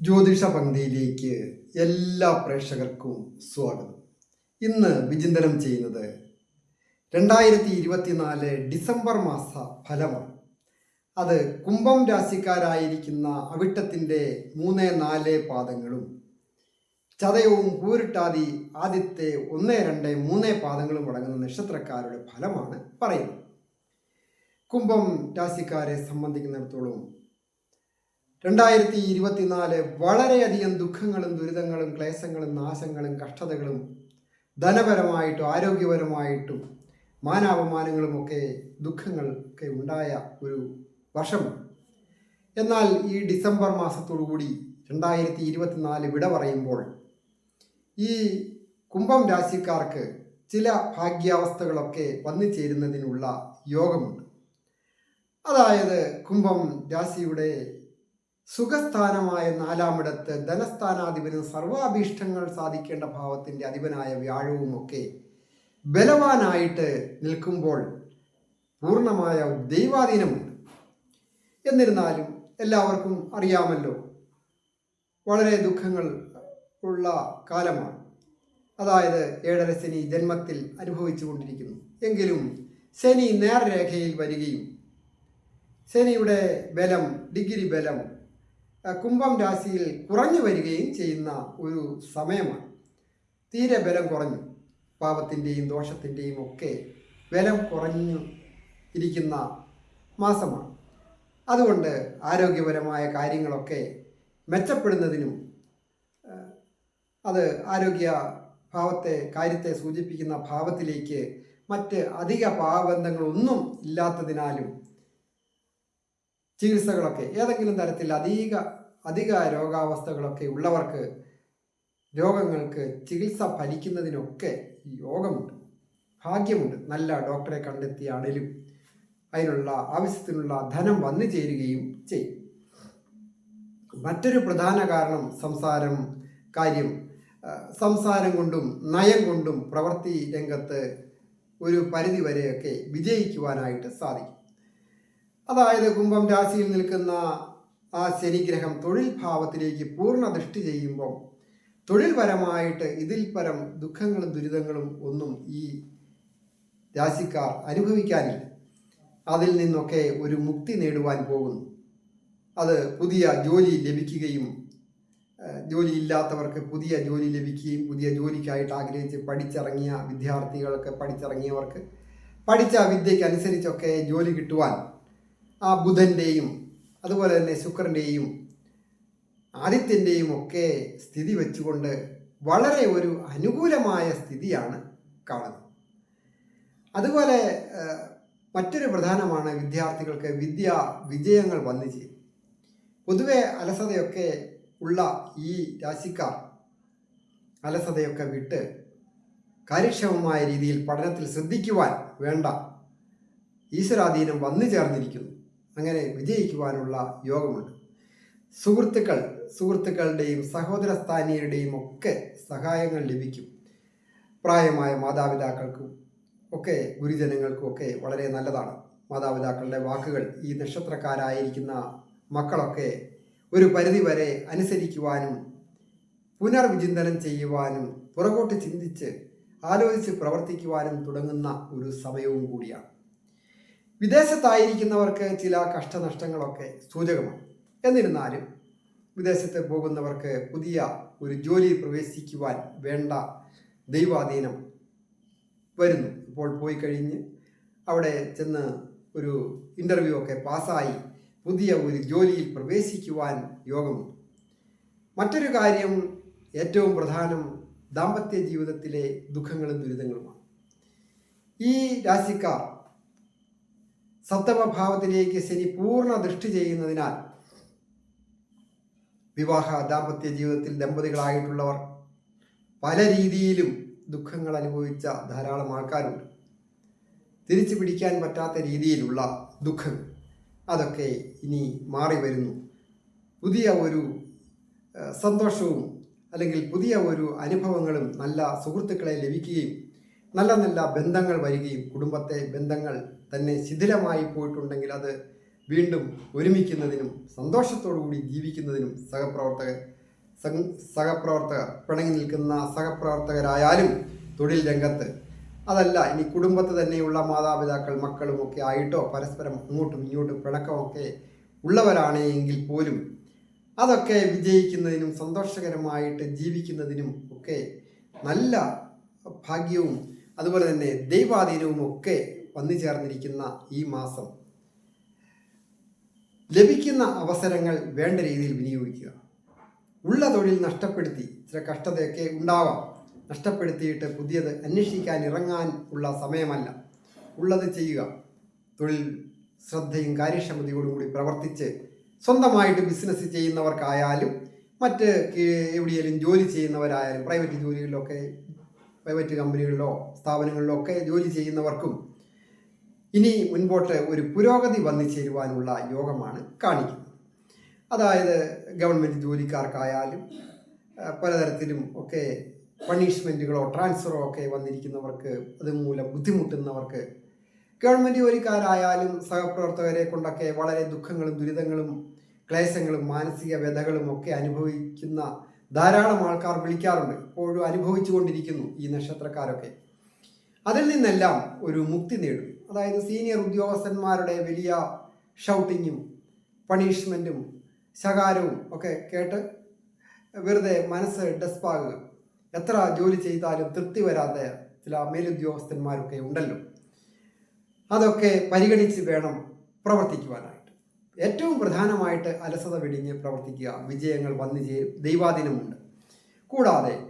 ജ്യോതിഷ പന്തിയിലേക്ക് എല്ലാ പ്രേക്ഷകർക്കും സ്വാഗതം. ഇന്ന് വിചിന്തനം ചെയ്യുന്നത് രണ്ടായിരത്തി ഇരുപത്തിനാല് ഡിസംബർ മാസ ഫലമാണ്. അത് കുംഭം രാശിക്കാരായിരിക്കുന്ന അവിട്ടത്തിന്റെ മൂന്ന് നാല് പാദങ്ങളും ചതയവും പൂരിട്ടാതി ആദ്യത്തെ ഒന്ന് രണ്ട് മൂന്ന് പാദങ്ങളും അടങ്ങുന്ന നക്ഷത്രക്കാരുടെ ഫലമാണ് പറയുന്നത്. കുംഭം രാശിക്കാരെ സംബന്ധിക്കുന്നിടത്തോളം രണ്ടായിരത്തി ഇരുപത്തിനാല് വളരെയധികം ദുഃഖങ്ങളും ദുരിതങ്ങളും ക്ലേശങ്ങളും നാശങ്ങളും കഷ്ടതകളും ധനപരമായിട്ടും ആരോഗ്യപരമായിട്ടും മാനാപമാനങ്ങളും ഒക്കെ ദുഃഖങ്ങളൊക്കെ ഉണ്ടായ ഒരു വർഷം. എന്നാൽ ഈ ഡിസംബർ മാസത്തോടു കൂടി രണ്ടായിരത്തി ഇരുപത്തിനാല് വിട പറയുമ്പോൾ ഈ കുംഭം രാശിക്കാർക്ക് ചില ഭാഗ്യാവസ്ഥകളൊക്കെ വന്നു ചേരുന്നതിനുള്ള യോഗമുണ്ട്. അതായത് കുംഭം രാശിയുടെ സുഖസ്ഥാനമായ നാലാമിടത്ത് ധനസ്ഥാനാധിപനും സർവാഭീഷ്ടങ്ങൾ സാധിക്കേണ്ട ഭാവത്തിന്റെ അധിപനായ വ്യാഴവുമൊക്കെ ബലവാനായിട്ട് നിൽക്കുമ്പോൾ പൂർണമായ ദൈവാധീനമുണ്ട്. എന്നിരുന്നാലും എല്ലാവർക്കും അറിയാമല്ലോ വളരെ ദുഃഖങ്ങൾ ഉള്ള കാലമാണ്. അതായത് ഏഴര ശനി ജന്മത്തിൽ അനുഭവിച്ചു കൊണ്ടിരിക്കുന്നു. എങ്കിലും ശനി നേർരേഖയിൽ വരികയും ശനിയുടെ ബലം ഡിഗ്രി ബലം കുംഭം രാശിയിൽ കുറഞ്ഞു വരികയും ചെയ്യുന്ന ഒരു സമയമാണ്. തീരെ ബലം കുറഞ്ഞു. പാപത്തിന്റെയും ദോഷത്തിന്റെയും ഒക്കെ ബലം കുറഞ്ഞു ഇരിക്കുന്ന മാസമാണ്. അതുകൊണ്ട് ആരോഗ്യപരമായ കാര്യങ്ങളൊക്കെ മെച്ചപ്പെടുന്നതിനും അത് ആരോഗ്യ ഭാവത്തെ കാര്യത്തെ സൂചിപ്പിക്കുന്ന ഭാവത്തിലേക്ക് മറ്റ് അധിക പാവബന്ധങ്ങളൊന്നും ഇല്ലാത്തതിനാലും ചികിത്സകളൊക്കെ ഏതെങ്കിലും തരത്തിൽ അധിക അധിക രോഗാവസ്ഥകളൊക്കെ ഉള്ളവർക്ക് രോഗങ്ങൾക്ക് ചികിത്സ ഫലിക്കുന്നതിനൊക്കെ യോഗമുണ്ട് ഭാഗ്യമുണ്ട്. നല്ല ഡോക്ടറെ കണ്ടെത്തിയാണേലും അതിനുള്ള ആവശ്യത്തിനുള്ള ധനം വന്നു ചേരുകയും ചെയ്യും. മറ്റൊരു പ്രധാന കാരണം സംസാരം കാര്യം സംസാരം കൊണ്ടും നയം കൊണ്ടും പ്രവൃത്തി രംഗത്ത് ഒരു പരിധിവരെയൊക്കെ വിജയിക്കുവാനായിട്ട് സാധിക്കും. അതായത് കുംഭം രാശിയിൽ നിൽക്കുന്ന ആ ശനിഗ്രഹം തൊഴിൽ ഭാവത്തിലേക്ക് പൂർണ ദൃഷ്ടി ചെയ്യുമ്പോൾ തൊഴിൽപരമായിട്ട് ഇതിൽ പരം ദുഃഖങ്ങളും ദുരിതങ്ങളും ഒന്നും ഈ രാശിക്കാർ അനുഭവിക്കാനില്ല. അതിൽ നിന്നൊക്കെ ഒരു മുക്തി നേടുവാൻ പോകുന്നു. അത് പുതിയ ജോലി ലഭിക്കുകയും ജോലി ഇല്ലാത്തവർക്ക് പുതിയ ജോലി ലഭിക്കുകയും പുതിയ ജോലിക്കായിട്ട് ആഗ്രഹിച്ച് പഠിച്ചിറങ്ങിയ വിദ്യാർത്ഥികൾക്ക് പഠിച്ചിറങ്ങിയവർക്ക് പഠിച്ച വിദ്യയ്ക്ക് അനുസരിച്ചൊക്കെ ജോലി കിട്ടുവാൻ ആ ബുധന്റെയും അതുപോലെ തന്നെ ശുക്രന്റെയും ആദിത്യന്റെയും ഒക്കെ സ്ഥിതി വെച്ചുകൊണ്ട് വളരെ ഒരു അനുകൂലമായ സ്ഥിതിയാണ് കാണുന്നത്. അതുപോലെ മറ്റൊരു പ്രധാനമാണ് വിദ്യാർത്ഥികൾക്ക് വിദ്യ വിജയങ്ങൾ വന്നു ചെയ്യും പൊതുവെ അലസതയൊക്കെ ഉള്ള ഈ രാശിക്കാർ അലസതയൊക്കെ വിട്ട് കാര്യക്ഷമമായ രീതിയിൽ പഠനത്തിൽ ശ്രദ്ധിക്കുവാൻ വേണ്ട ഈശ്വരാധീനം വന്നു ചേർന്നിരിക്കുന്നു. അങ്ങനെ വിജയിക്കുവാനുള്ള യോഗമുണ്ട്. സുഹൃത്തുക്കൾ സുഹൃത്തുക്കളുടെയും സഹോദര സ്ഥാനീയരുടെയും ഒക്കെ സഹായങ്ങൾ ലഭിക്കും. പ്രായമായ മാതാപിതാക്കൾക്കും ഒക്കെ ഗുരുജനങ്ങൾക്കും ഒക്കെ വളരെ നല്ലതാണ്. മാതാപിതാക്കളുടെ വാക്കുകൾ ഈ നക്ഷത്രക്കാരായിരിക്കുന്ന മക്കളൊക്കെ ഒരു പരിധിവരെ അനുസരിക്കുവാനും പുനർവിചിന്തനം ചെയ്യുവാനും പുറകോട്ട് ചിന്തിച്ച് ആലോചിച്ച് പ്രവർത്തിക്കുവാനും തുടങ്ങുന്ന ഒരു സമയവും കൂടിയാണ്. വിദേശത്തായിരിക്കുന്നവർക്ക് ചില കഷ്ടനഷ്ടങ്ങളൊക്കെ സൂചകമാണ്. എന്നിരുന്നാലും വിദേശത്ത് പോകുന്നവർക്ക് പുതിയ ഒരു ജോലി പ്രവേശിക്കുവാൻ വേണ്ട ദൈവാധീനം വരുന്നു. ഇപ്പോൾ പോയി കഴിഞ്ഞ് അവിടെ ചെന്ന് ഒരു ഇന്റർവ്യൂ ഒക്കെ പാസ്സായി പുതിയ ഒരു ജോലിയിൽ പ്രവേശിക്കുവാൻ യോഗമുണ്ട്. മറ്റൊരു കാര്യം ഏറ്റവും പ്രധാനം ദാമ്പത്യ ജീവിതത്തിലെ ദുഃഖങ്ങളും ദുരിതങ്ങളുമാണ്. ഈ രാശിക്കാർ സപ്തമഭാവത്തിലേക്ക് ശനി പൂർണ ദൃഷ്ടി ചെയ്യുന്നതിനാൽ വിവാഹ ദാമ്പത്യ ജീവിതത്തിൽ ദമ്പതികളായിട്ടുള്ളവർ പല രീതിയിലും ദുഃഖങ്ങൾ അനുഭവിച്ച ധാരാളം ആൾക്കാരുണ്ട്. തിരിച്ചു പിടിക്കാൻ പറ്റാത്ത രീതിയിലുള്ള ദുഃഖം അതൊക്കെ ഇനി മാറി വരുന്നു. പുതിയ ഒരു സന്തോഷവും അല്ലെങ്കിൽ പുതിയ ഒരു അനുഭവങ്ങളും നല്ല സുഹൃത്തുക്കളെ ലഭിക്കുകയും നല്ല നല്ല ബന്ധങ്ങൾ വരികയും കുടുംബത്തെ ബന്ധങ്ങൾ തന്നെ ശിഥിലമായി പോയിട്ടുണ്ടെങ്കിൽ അത് വീണ്ടും ഒരുമിക്കുന്നതിനും സന്തോഷത്തോടു കൂടി ജീവിക്കുന്നതിനും സഹപ്രവർത്തകർ സഹപ്രവർത്തകർ പിണങ്ങി നിൽക്കുന്ന സഹപ്രവർത്തകരായാലും തൊഴിൽ രംഗത്ത് അതല്ല ഇനി കുടുംബത്ത് തന്നെയുള്ള മാതാപിതാക്കൾ മക്കളും ഒക്കെ ആയിട്ടോ പരസ്പരം അങ്ങോട്ടും ഇങ്ങോട്ടും പിണക്കമൊക്കെ ഉള്ളവരാണ് എങ്കിൽ പോലും അതൊക്കെ വിജയിക്കുന്നതിനും സന്തോഷകരമായിട്ട് ജീവിക്കുന്നതിനും ഒക്കെ നല്ല ഭാഗ്യവും അതുപോലെ തന്നെ ദൈവാധീനവും ഒക്കെ വന്നു ചേർന്നിരിക്കുന്ന ഈ മാസം ലഭിക്കുന്ന അവസരങ്ങൾ വേണ്ട രീതിയിൽ വിനിയോഗിക്കുക. ഉള്ള തൊഴിൽ നഷ്ടപ്പെടുത്തി ചില കഷ്ടതയൊക്കെ ഉണ്ടാവാം. നഷ്ടപ്പെടുത്തിയിട്ട് പുതിയത് അന്വേഷിക്കാൻ ഇറങ്ങാൻ ഉള്ള സമയമല്ല. ഉള്ളത് ചെയ്യുക. തൊഴിൽ ശ്രദ്ധയും കാര്യക്ഷമതയോടും കൂടി പ്രവർത്തിച്ച് സ്വന്തമായിട്ട് ബിസിനസ് ചെയ്യുന്നവർക്കായാലും മറ്റ് എവിടെയെങ്കിലും ജോലി ചെയ്യുന്നവരായാലും പ്രൈവറ്റ് ജോലികളിലൊക്കെ പ്രൈവറ്റ് കമ്പനികളിലോ സ്ഥാപനങ്ങളിലോ ഒക്കെ ജോലി ചെയ്യുന്നവർക്കും ഇനി മുൻപോട്ട് ഒരു പുരോഗതി വന്നു ചേരുവാനുള്ള യോഗമാണ് കാണിക്കുന്നത്. അതായത് ഗവൺമെന്റ് ജോലിക്കാർക്കായാലും പലതരത്തിലും ഒക്കെ പണിഷ്മെന്റുകളോ ട്രാൻസ്ഫറോ ഒക്കെ വന്നിരിക്കുന്നവർക്ക് അതുമൂലം ബുദ്ധിമുട്ടുന്നവർക്ക് ഗവൺമെന്റ് ജോലിക്കാരായാലും സഹപ്രവർത്തകരെ കൊണ്ടൊക്കെ വളരെ ദുഃഖങ്ങളും ദുരിതങ്ങളും ക്ലേശങ്ങളും മാനസിക വ്യഥകളും ഒക്കെ അനുഭവിക്കുന്ന ധാരാളം ആൾക്കാർ വിളിക്കാറുണ്ട്. ഇപ്പോഴും അനുഭവിച്ചു കൊണ്ടിരിക്കുന്നു ഈ നക്ഷത്രക്കാരൊക്കെ. അതിൽ നിന്നെല്ലാം ഒരു മുക്തി നേടും. അതായത് സീനിയർ ഉദ്യോഗസ്ഥന്മാരുടെ വലിയ ഷൗട്ടിങ്ങും പണിഷ്മെന്റും ശകാരവും ഒക്കെ കേട്ട് വെറുതെ മനസ്സ് ഡെസ്പാകുക. എത്ര ജോലി ചെയ്താലും തൃപ്തി വരാത്ത ചില മേലുദ്യോഗസ്ഥന്മാരൊക്കെ ഉണ്ടല്ലോ. അതൊക്കെ പരിഗണിച്ച് വേണം പ്രവർത്തിക്കുവാനായിട്ട് ഏറ്റവും പ്രധാനമായിട്ട് അലസത വെടിഞ്ഞ് പ്രവർത്തിക്കുക വിജയങ്ങൾ വന്നു ചേരും. ദൈവാധീനമുണ്ട്. കൂടാതെ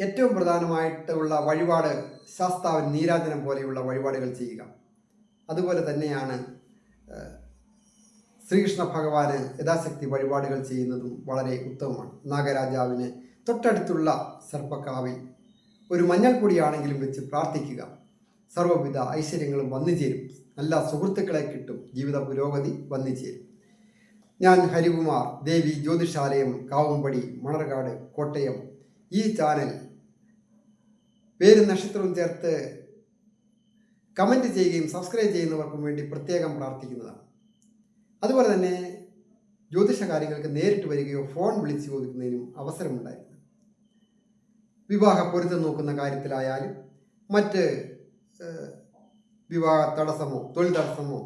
ഏറ്റവും പ്രധാനമായിട്ടുള്ള വഴിപാട് ശാസ്താവൻ നീരാജനം പോലെയുള്ള വഴിപാടുകൾ ചെയ്യുക. അതുപോലെ തന്നെയാണ് ശ്രീകൃഷ്ണ ഭഗവാന് യഥാശക്തി വഴിപാടുകൾ ചെയ്യുന്നതും വളരെ ഉത്തമമാണ്. നാഗരാജാവിന് തൊട്ടടുത്തുള്ള സർപ്പക്കാവിൽ ഒരു മഞ്ഞൾപ്പൊടിയാണെങ്കിലും വെച്ച് പ്രാർത്ഥിക്കുക. സർവവിധ ഐശ്വര്യങ്ങളും വന്നു ചേരും. നല്ല സുഹൃത്തുക്കളെ കിട്ടും. ജീവിത പുരോഗതി വന്നു ചേരും. ഞാൻ ഹരികുമാർ ദേവി ജ്യോതിഷാലയം കാവുംപടി മണർകാട് കോട്ടയം. ഈ ചാനൽ പേര് നക്ഷത്രവും ചേർത്ത് കമന്റ് ചെയ്യുകയും സബ്സ്ക്രൈബ് ചെയ്യുന്നവർക്കും വേണ്ടി പ്രത്യേകം പ്രാർത്ഥിക്കുന്നതാണ്. അതുപോലെ തന്നെ ജ്യോതിഷ കാര്യങ്ങൾക്ക് നേരിട്ട് വരികയോ ഫോൺ വിളിച്ച് ചോദിക്കുന്നതിനും അവസരമുണ്ടായിരുന്നു. വിവാഹ പൊരുത്തം നോക്കുന്ന കാര്യത്തിലായാലും മറ്റ് വിവാഹ തടസ്സമോ തൊഴിൽ തടസ്സമോ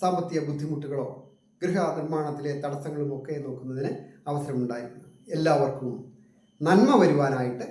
സാമ്പത്തിക ബുദ്ധിമുട്ടുകളോ ഗൃഹ നിർമ്മാണത്തിലെ തടസ്സങ്ങളുമൊക്കെ നോക്കുന്നതിന് അവസരമുണ്ടായിരുന്നു. എല്ലാവർക്കും നന്മ വരുവാനായിട്ട്